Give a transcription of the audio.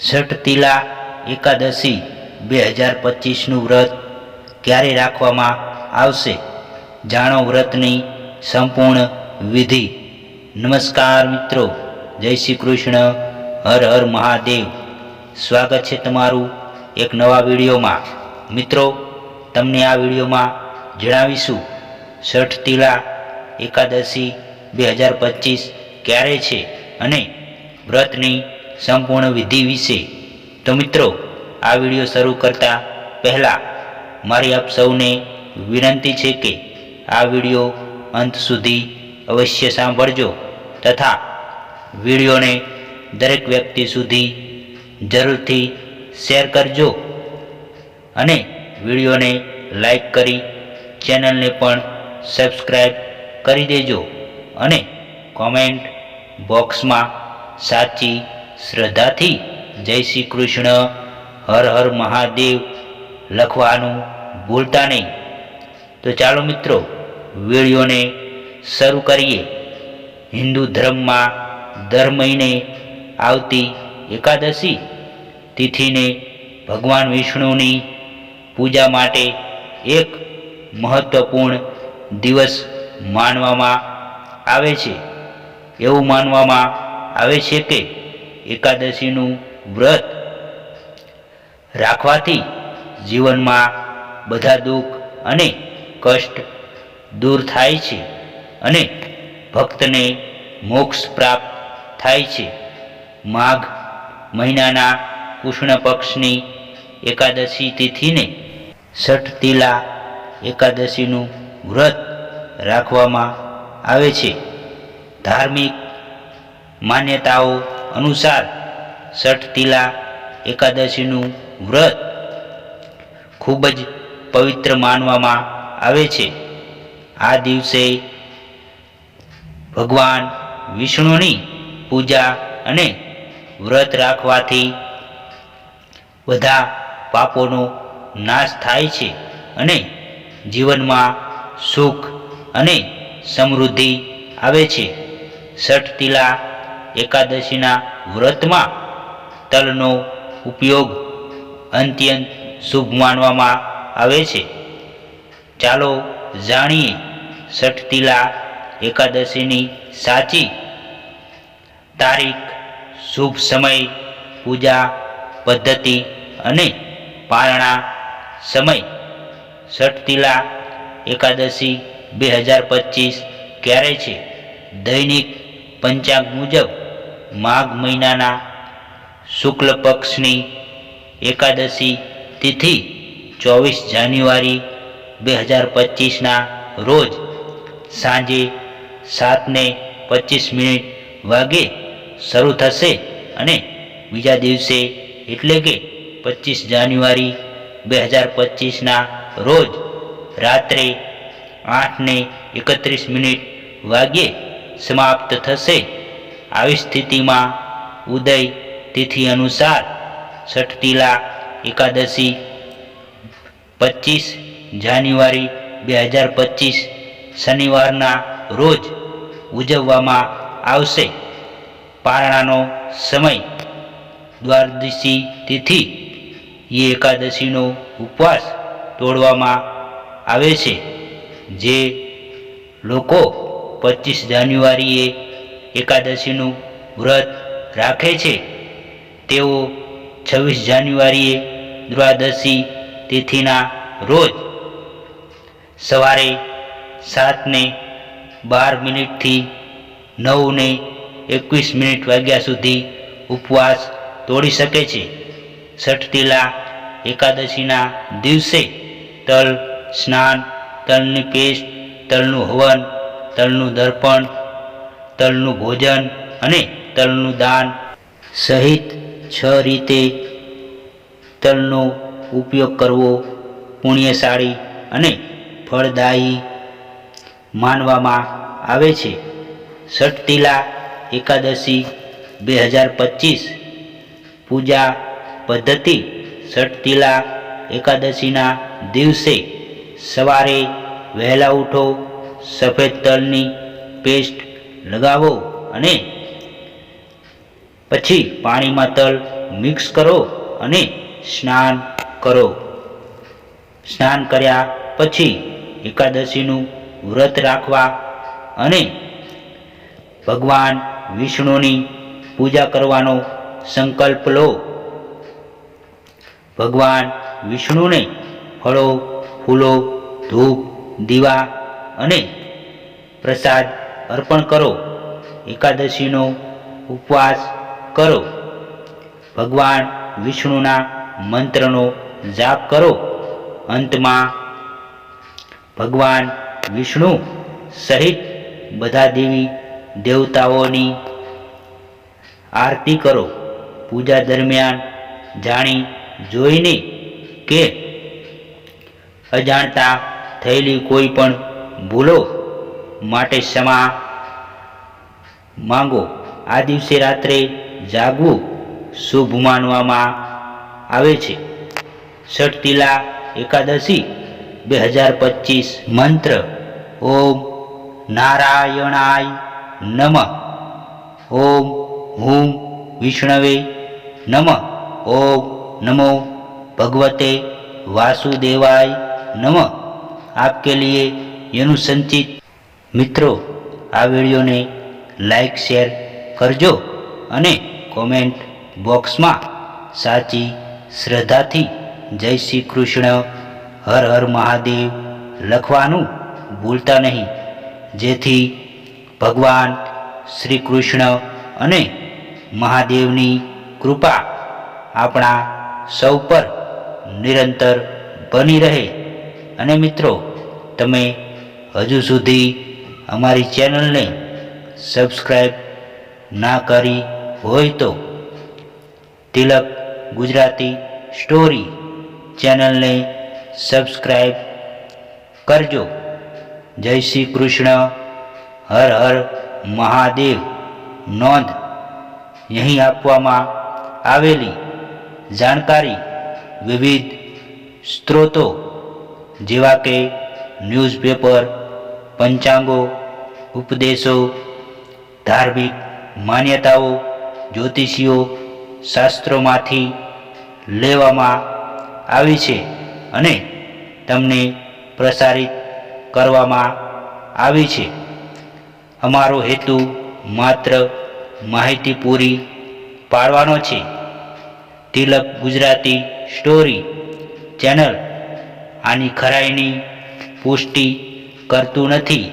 છઠ તિલા એકાદશી બે હજાર પચીસનું વ્રત ક્યારે રાખવામાં આવશે? જાણો વ્રતની સંપૂર્ણ વિધિ. નમસ્કાર મિત્રો, જય શ્રી કૃષ્ણ, હર હર મહાદેવ. સ્વાગત છે તમારું એક નવા વિડીયોમાં. મિત્રો, તમને આ વિડીયોમાં જણાવીશું છઠ તિલા એકાદશી બે હજાર પચીસ ક્યારે છે અને વ્રતની સંપૂર્ણ વિધિ વિશે. તો મિત્રો, આ વીડિયો શરૂ કરતા પહેલાં મારી આપ સૌને વિનંતી છે કે આ વીડિયો અંત સુધી અવશ્ય સાંભળજો તથા વિડીયોને દરેક વ્યક્તિ સુધી જરૂરથી શેર કરજો અને વિડીયોને લાઈક કરી ચેનલને પણ સબસ્ક્રાઈબ કરી દેજો અને કોમેન્ટ બોક્સમાં સાચી શ્રદ્ધાથી જય શ્રી કૃષ્ણ, હર હર મહાદેવ લખવાનું ભૂલતા નહીં. તો ચાલો મિત્રો, વિડીયોને શરૂ કરીએ. હિન્દુ ધર્મમાં દર મહિને આવતી એકાદશી તિથિને ભગવાન વિષ્ણુની પૂજા માટે એક મહત્વપૂર્ણ દિવસ માનવામાં આવે છે. એવું માનવામાં આવે છે કે એકાદશીનું વ્રત રાખવાથી જીવનમાં બધા દુઃખ અને કષ્ટ દૂર થાય છે અને ભક્તને મોક્ષ પ્રાપ્ત થાય છે. માઘ મહિનાના કૃષ્ણ પક્ષની એકાદશી તિથિને છઠ તિલા એકાદશીનું વ્રત રાખવામાં આવે છે. ધાર્મિક માન્યતાઓ અનુસાર છઠ તિલા એકાદશીનું વ્રત ખૂબ જ પવિત્ર માનવામાં આવે છે. આ દિવસે ભગવાન વિષ્ણુની પૂજા અને વ્રત રાખવાથી બધા પાપોનો નાશ થાય છે અને જીવનમાં સુખ અને સમૃદ્ધિ આવે છે. છઠ એકાદશીના વ્રતમાં તલનો ઉપયોગ અત્યંત શુભ માનવામાં આવે છે. ચાલો જાણીએ ષઠતિલા એકાદશીની સાચી તારીખ, શુભ સમય, પૂજા પદ્ધતિ અને પારણા સમય. ષઠતિલા એકાદશી બે હજાર પચીસ ક્યારે છે? દૈનિક પંચાંગ મુજબ માઘ મહિનાના શુક્લ પક્ષની એકાદશી તિથિ ચોવીસ જાન્યુઆરી બે હજાર પચીસના રોજ સાંજે સાતને પચીસ મિનિટ વાગે શરૂ થશે અને બીજા દિવસે એટલે કે પચીસ જાન્યુઆરી બે હજાર પચીસના રોજ રાત્રે આઠને એકત્રીસ મિનિટ વાગ્યે સમાપ્ત થશે. આવી સ્થિતિમાં ઉદય તિથિ અનુસાર છઠ એકાદશી પચીસ જાન્યુઆરી બે હજાર પચીસ શનિવારના રોજ ઉજવવામાં આવશે. પારણાનો સમય દ્વાદશી તિથિ એ એકાદશીનો ઉપવાસ તોડવામાં આવે છે, જે લોકો પચીસ જાન્યુઆરીએ એકાદશીનું વ્રત રાખે છે. તેઓ છવ્વીસ જાન્યુઆરીએ દ્વાદશી તિથિના રોજ સવારે સાતને બાર મિનિટથી નવને એકવીસ મિનિટ વાગ્યા સુધી ઉપવાસ તોડી શકે છે. છઠતીલા એકાદશીના દિવસે તલ, સ્નાન, તલની પેસ્ટ, તલનું હવન, તલનું દર્પણ તલનું ભોજન અને તલનું દાન સહિત છ રીતે તલનો ઉપયોગ કરવો પુણ્યશાળી અને ફળદાયી માનવામાં આવે છે. છઠ એકાદશી બે હજાર પચીસ પૂજા પદ્ધતિ છઠ એકાદશીના દિવસે સવારે વહેલા ઉઠો, સફેદ તલની પેસ્ટ લગાવો અને પછી પાણીમાં તલ મિક્સ કરો અને સ્નાન કરો. સ્નાન કર્યા પછી એકાદશીનું વ્રત રાખવા અને ભગવાન વિષ્ણુની પૂજા કરવાનો સંકલ્પ લો. ભગવાન વિષ્ણુને ફળો, ફૂલો, ધૂપ, દીવા અને પ્રસાદ અર્પણ કરો. એકાદશીનો ઉપવાસ કરો. ભગવાન વિષ્ણુના મંત્રનો જાપ કરો. અંતમાં ભગવાન વિષ્ણુ સહિત બધા દેવી દેવતાઓની આરતી કરો. પૂજા દરમિયાન જાણી જોઈને કે અજાણતા થયેલી કોઈ પણ ભૂલો માટે ક્ષમા માંગો. આ દિવસે રાત્રે જાગવું શુભ માનવામાં આવે છે. ષટતિલા એકાદશી બે હજાર પચીસ મંત્ર. ઓમ નારાયણાય નમ. ઓમ હું વિષ્ણવે નમ. ઓમ નમો ભગવતે વાસુદેવાય નમ. આપકે લીએ એનું સંચિત મિત્રો, આ વિડીયોને લાઈક શેર કરજો અને કોમેન્ટ બોક્સમાં સાચી શ્રદ્ધાથી જય શ્રી કૃષ્ણ, હર હર મહાદેવ લખવાનું ભૂલતા નહીં. જેથી ભગવાન શ્રી કૃષ્ણ અને મહાદેવની કૃપા આપણા સૌ પર નિરંતર બની રહે. અને મિત્રો, તમે હજુ સુધી અમારી ચેનલને સબસ્ક્રાઈબ ના કરી હોય તો તિલક ગુજરાતી સ્ટોરી ચેનલને સબસ્ક્રાઈબ કરજો. જય શ્રી કૃષ્ણ. હર હર મહાદેવ. નોંધ અહીં આપવામાં આવેલી જાણકારી વિવિધ સ્ત્રોતો જેવા કે ન્યૂઝપેપર, પંચાંગો ઉપદેશો, ધાર્મિક માન્યતાઓ, જ્યોતિષીઓ શાસ્ત્રોમાંથી લેવામાં આવી છે અને તમને પ્રસારિત કરવામાં આવી છે. અમારો હેતુ માત્ર માહિતી પૂરી પાડવાનો છે. તિલક ગુજરાતી સ્ટોરી ચેનલ આની ખરાઈની પુષ્ટિ કરતું નથી.